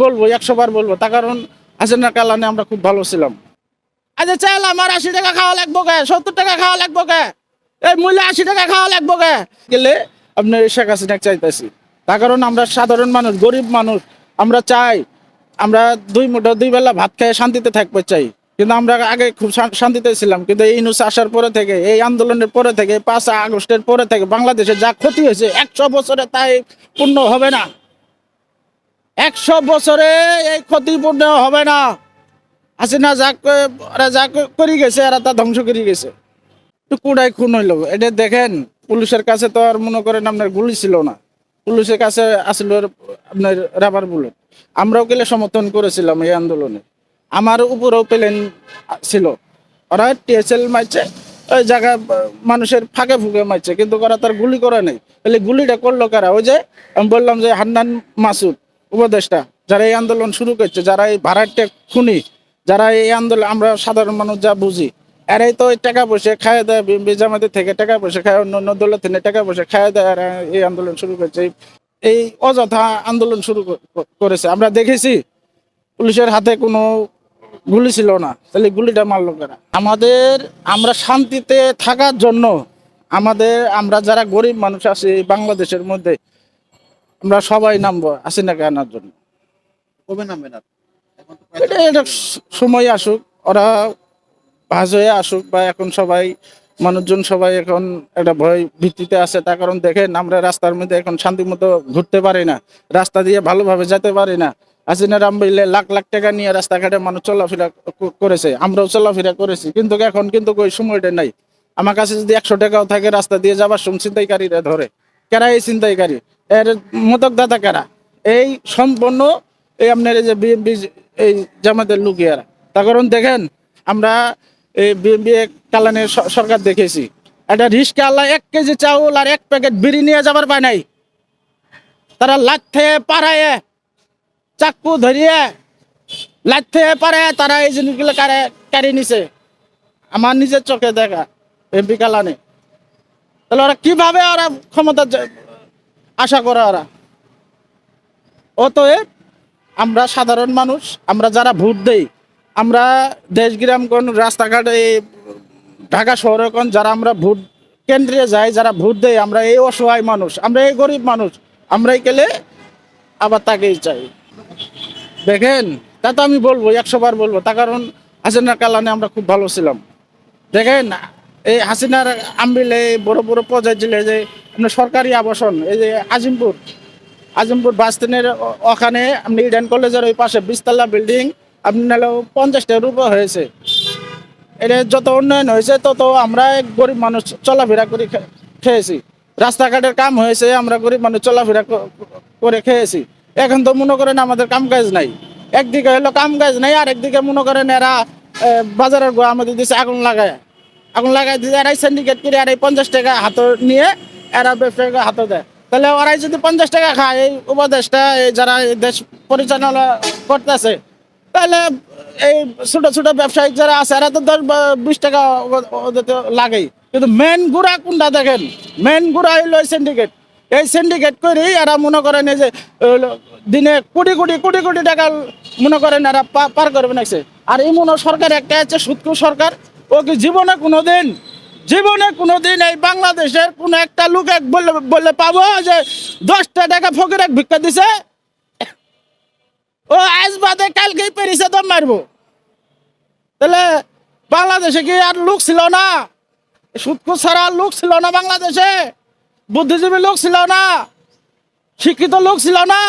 বলব, একশো বার বলব, তার কারণ হাসিনা কালানে আমরা খুব ভালো ছিলাম। আচ্ছা চাল আমার আশি টাকা খাওয়া লাগবো কে? সত্তর টাকা খাওয়া লাগবো কে? এই মূল্য আশি টাকা খাওয়া লাগবো কে? গেলে আপনার শেখ হাসিনা চাইতেছি। তার কারণ আমরা সাধারণ মানুষ, গরিব মানুষ, আমরা চাই, আমরা দুই মুঠো, দুই বেলা ভাত খেয়ে শান্তিতে থাকতে চাই। কিন্তু আমরা আগে খুব শান্তিতে ছিলাম, কিন্তু এই নিউজ আসার পরে থেকে, এই আন্দোলনের পরে থেকে পাঁচ আগস্টের পরে থেকে বাংলাদেশে যা ক্ষতি হয়েছে, একশো বছরে তাই পূর্ণ হবে না। একশো বছরে এই ক্ষতিপূর্ণ হবে না। হাসিনা যা যা করে গেছে, এরা তা ধ্বংস করে গেছে। কুড়াই খুন হইল। এটা দেখেন, পুলিশের কাছে তো আর মনে করেন আপনার গুলি ছিল না। পুলিশের কাছে আসল আপনার রাবার বুলেট আমরাও গেলে সমর্থন করেছিলাম এই আন্দোলনে। আমার উপরেও প্লেন ছিল। ওরা টিএসএল মারছে, ওই জায়গা মানুষের ফাঁকে ফুঁকে মারছে। কিন্তু ওরা তার গুলি করে নেই। তাহলে গুলিটা করল কারা? ওই যে, আমি বললাম যে হান্নান মাসুদ। উপদেষ্টা, যারা এই আন্দোলন শুরু করছে, যারা এই ভাড়াটে খুনি, যারা এই আন্দোলন, আমরা সাধারণ মানুষ যা বুঝি, এরাই তো টাকা পয়সা খায় দেয়, বিএনপি থেকে টাকা পয়সা খায়, অন্য অন্য দলের থেকে টাকা পয়সা খায় দেয়, এরা এই আন্দোলন শুরু করছে। এই- অযথা আন্দোলন শুরু করেছে। আমরা দেখেছি, পুলিশের হাতে কোনো গুলি ছিল না, তাহলে গুলিটা মারলো কারা? আমাদের, আমরা শান্তিতে থাকার জন্য, আমাদের, আমরা যারা গরিব মানুষ আছি, বাংলাদেশের মধ্যে আমরা সবাই নামবো হাসিনাকে আনার জন্য। কবে নামবেন এটা এটা সময় আসুক ওরা ভাজ হয়ে আসুক বা এখন সবাই মানুষজন সবাই এখন একটা ভয় ভিত্তিতে আছে তার কারণ দেখেন আমরা রাস্তার মধ্যে এখন শান্তি মতো ঘুরতে পারি না রাস্তা দিয়ে ভালোভাবে যেতে পারি না। হাসিনা রামবিলে লাখ লাখ টাকা নিয়ে রাস্তাঘাটে মানুষ চলাফেরা করেছে আমরাও চলাফেরা করেছি কিন্তু এখন কিন্তু ওই সময়টা নাই। আমার কাছে যদি একশো টাকাও থাকে রাস্তা দিয়ে যাবার সময় ছিনতাইকারীরা ধরে। কারা এই ছিনতাইকারী? এর মোদক দাতা কারা? এই সম্পূর্ণ এই আপনার এই যে বিএনপি এই জামাতের লুকিয়ারা। তার কারণ দেখেন, আমরা এই বিএনপি কালানের সরকার দেখেছি। একটা রিস্কা আল্লাহ এক কেজি চাউল আর এক প্যাকেট বিড়ি নিয়ে যাবার পায় নাই। তারা লাথে পাড়ায়, চাকু ধরিয়ে, লাথে পাড়ায় তারা এই জিনিসগুলো কারে কারি নিছে। আমার নিজের চোখে দেখা এমপি কালানে। তাহলে ওরা কীভাবে ওরা ক্ষমতা আশা করে ওরা? অতএব আমরা সাধারণ মানুষ, আমরা যারা ভোট দেই, আমরা দেশ গ্রামগণ রাস্তাঘাটে এই ঢাকা শহরে কোন যারা আমরা ভোট কেন্দ্রে যাই, যারা ভোট দেই, আমরা এই অসহায় মানুষ, আমরা এই গরিব মানুষ, আমরাই গেলে আবার তাকেই চাই। দেখেন, তা তো আমি বলব, একশো বার বলব, তার কারণ হাসিনার কালানে আমরা খুব ভালো ছিলাম। দেখেন এই হাসিনার আমবিলে বড় বড় পর্যায়ে ছিল যে আপনার সরকারি আবাসন, এই যে আজিমপুর আজিমপুর বাস স্ট্যান্ডের ও- ওখানে আপনি ইডেন কলেজের ওই পাশে বিশতলা বিল্ডিং, আপনি নাহলে পঞ্চাশটার উপর হয়েছে। এটা যত উন্নয়ন হয়েছে, তত আমরা গরিব মানুষ চলাফেরা করে খেয়েছি। রাস্তাঘাটের কাম হয়েছে, আমরা গরিব মানুষ চলাফেরা করে খেয়েছি। এখন তো মনে করেন আমাদের কাম কাজ নাই। একদিকে হলো কাম কাজ নাই আর একদিকে মনে করেন এরা বাজারের গোয়া আমাদের দিচ্ছে আগুন লাগায়। আগুন লাগাই দিয়ে এরাই সিন্ডিকেট করে এরাই পঞ্চাশ টাকা হাত নিয়ে এরা ব্যবসায়ীকে হাতে দেয়। তাহলে ওরাই যদি পঞ্চাশ টাকা খায়, এই উপদেশটা, এই যারা দেশ পরিচালনা করতেছে, তাহলে এই ছোট ছোট ব্যবসায়ী যারা আছে, এরা তো দশ বিশ টাকা ওদের লাগেই। কিন্তু মেন গুড়া কোনটা দেখেন? মেন গুড়া হইল সিন্ডিকেট এই সিন্ডিকেট করেই এরা মনে করেন এই যে দিনে কোটি কোটি কোটি কোটি টাকা মনে করেন এরা পার করবে নাকছে আর এই মনে সরকার একটা আছে সুৎকু সরকার। ও কি জীবনে কোনোদিন জীবনে কোনোদিন এই বাংলাদেশের কোনো একটা লোক এক বললে বললে পাবো যে দশটা টাকা ফকির এক ভিক্ষা দিছে? ও আজ বাদে কালকেই পেরিসে দম মারবো। তাহলে বাংলাদেশে কি আর লোক ছিল না? সুৎকু ছাড়া লোক ছিল না বাংলাদেশে? বুদ্ধিজীবী লোক ছিল না? শিক্ষিত লোক ছিল না?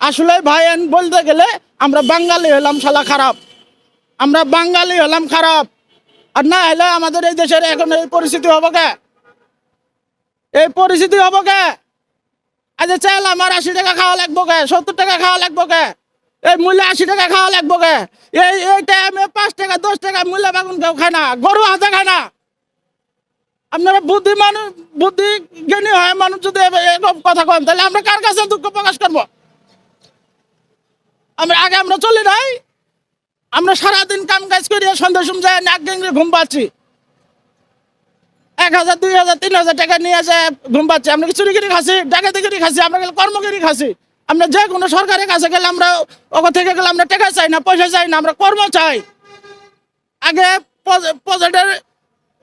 আসলে ভাইয়েন বলতে গেলে আমরা বাঙালি হলাম শালা খারাপ। আমরা বাঙালি হলাম খারাপ। আর না হলে আমাদের এই দেশের এখন এই পরিস্থিতি হব কে? এই পরিস্থিতি হব কে? আজ চাল আমার আশি টাকা খাওয়া লাগবো কে? সত্তর টাকা খাওয়া লাগবো কে? এই মূল্য আশি টাকা খাওয়া লাগবো কে? এই এই টাইমে পাঁচ টাকা, দশ টাকা মূল্য বেগুন কেউ খায় না, গরু হাতে খায় না। আপনারা বুদ্ধি মানুষ বুদ্ধি জ্ঞানী হয় মানুষ যদি এরকম কথা কন, তাহলে আমরা কার কাছে দুঃখ প্রকাশ করব? আমরা আগে আমরা চলি নাই। আমরা সারাদিন কাম কাজ করি সন্ধ্যা সময় নাক গেঙ্গে ঘুম পাচ্ছি। এক হাজার, দুই হাজার, তিন হাজার টাকা নিয়ে যায়, ঘুম পাচ্ছি। আমরা কি চুরি করে খাসি ডাকাতি করে খাসি আমরা কি কর্মগিরি খাসি আমরা যে কোনো সরকারের কাছে গেলে আমরা ওখান থেকে গেলে আমরা টাকা চাই না, পয়সা চাই না, আমরা কর্ম চাই। আগে প্রজেক্টের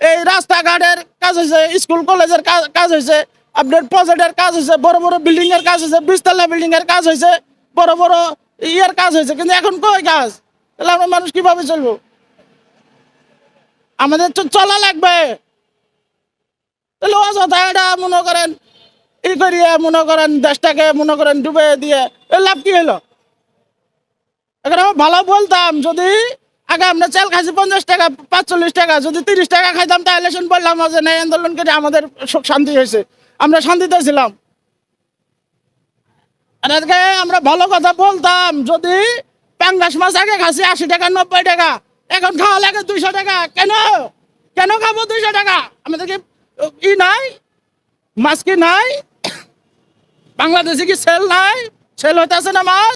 এই রাস্তাঘাটের কাজ হয়েছে, স্কুল, কলেজের কাজ- হয়েছে, আপনার প্রজেক্টের কাজ হয়েছে, বড় বড় বিল্ডিং এর কাজ হয়েছে বিশতলা বিল্ডিং এর কাজ হয়েছে, বড় বড় ইয়ের কাজ হয়েছে, কিন্তু এখন কই কাজ? তাহলে আমরা মানুষ কীভাবে চলবো? আমাদের তো চলা লাগবে। তাহলে অযথা এটা মনে করেন, ই করিয়ে মনে করেন দেশটাকে মনে করেন ডুবে দিয়ে লাভ কি হলো? এখন আমি ভালো বলতাম, যদি আগে আমরা চাল খাইছি পঞ্চাশ টাকা, পাঁচচল্লিশ টাকা, যদি তিরিশ টাকা খাইতাম, তাহলে শুন বললাম যে নাই আন্দোলন করে আমাদের সুখ শান্তি হয়েছে। আমরা শান্তিতে ছিলাম। আর আজকে আমরা ভালো কথা বলতাম, যদি পাঙ্গাস মাছ আগে খাসি আশি টাকা, নব্বই টাকা। এখন খাওয়া লাগে দুইশো টাকা। কেন? কেন খাব দুইশো টাকা? আমাদের কি, ই নাই? মাছ কি নাই? বাংলাদেশে কি সেল নাই? সেল হইতেছে না মাছ?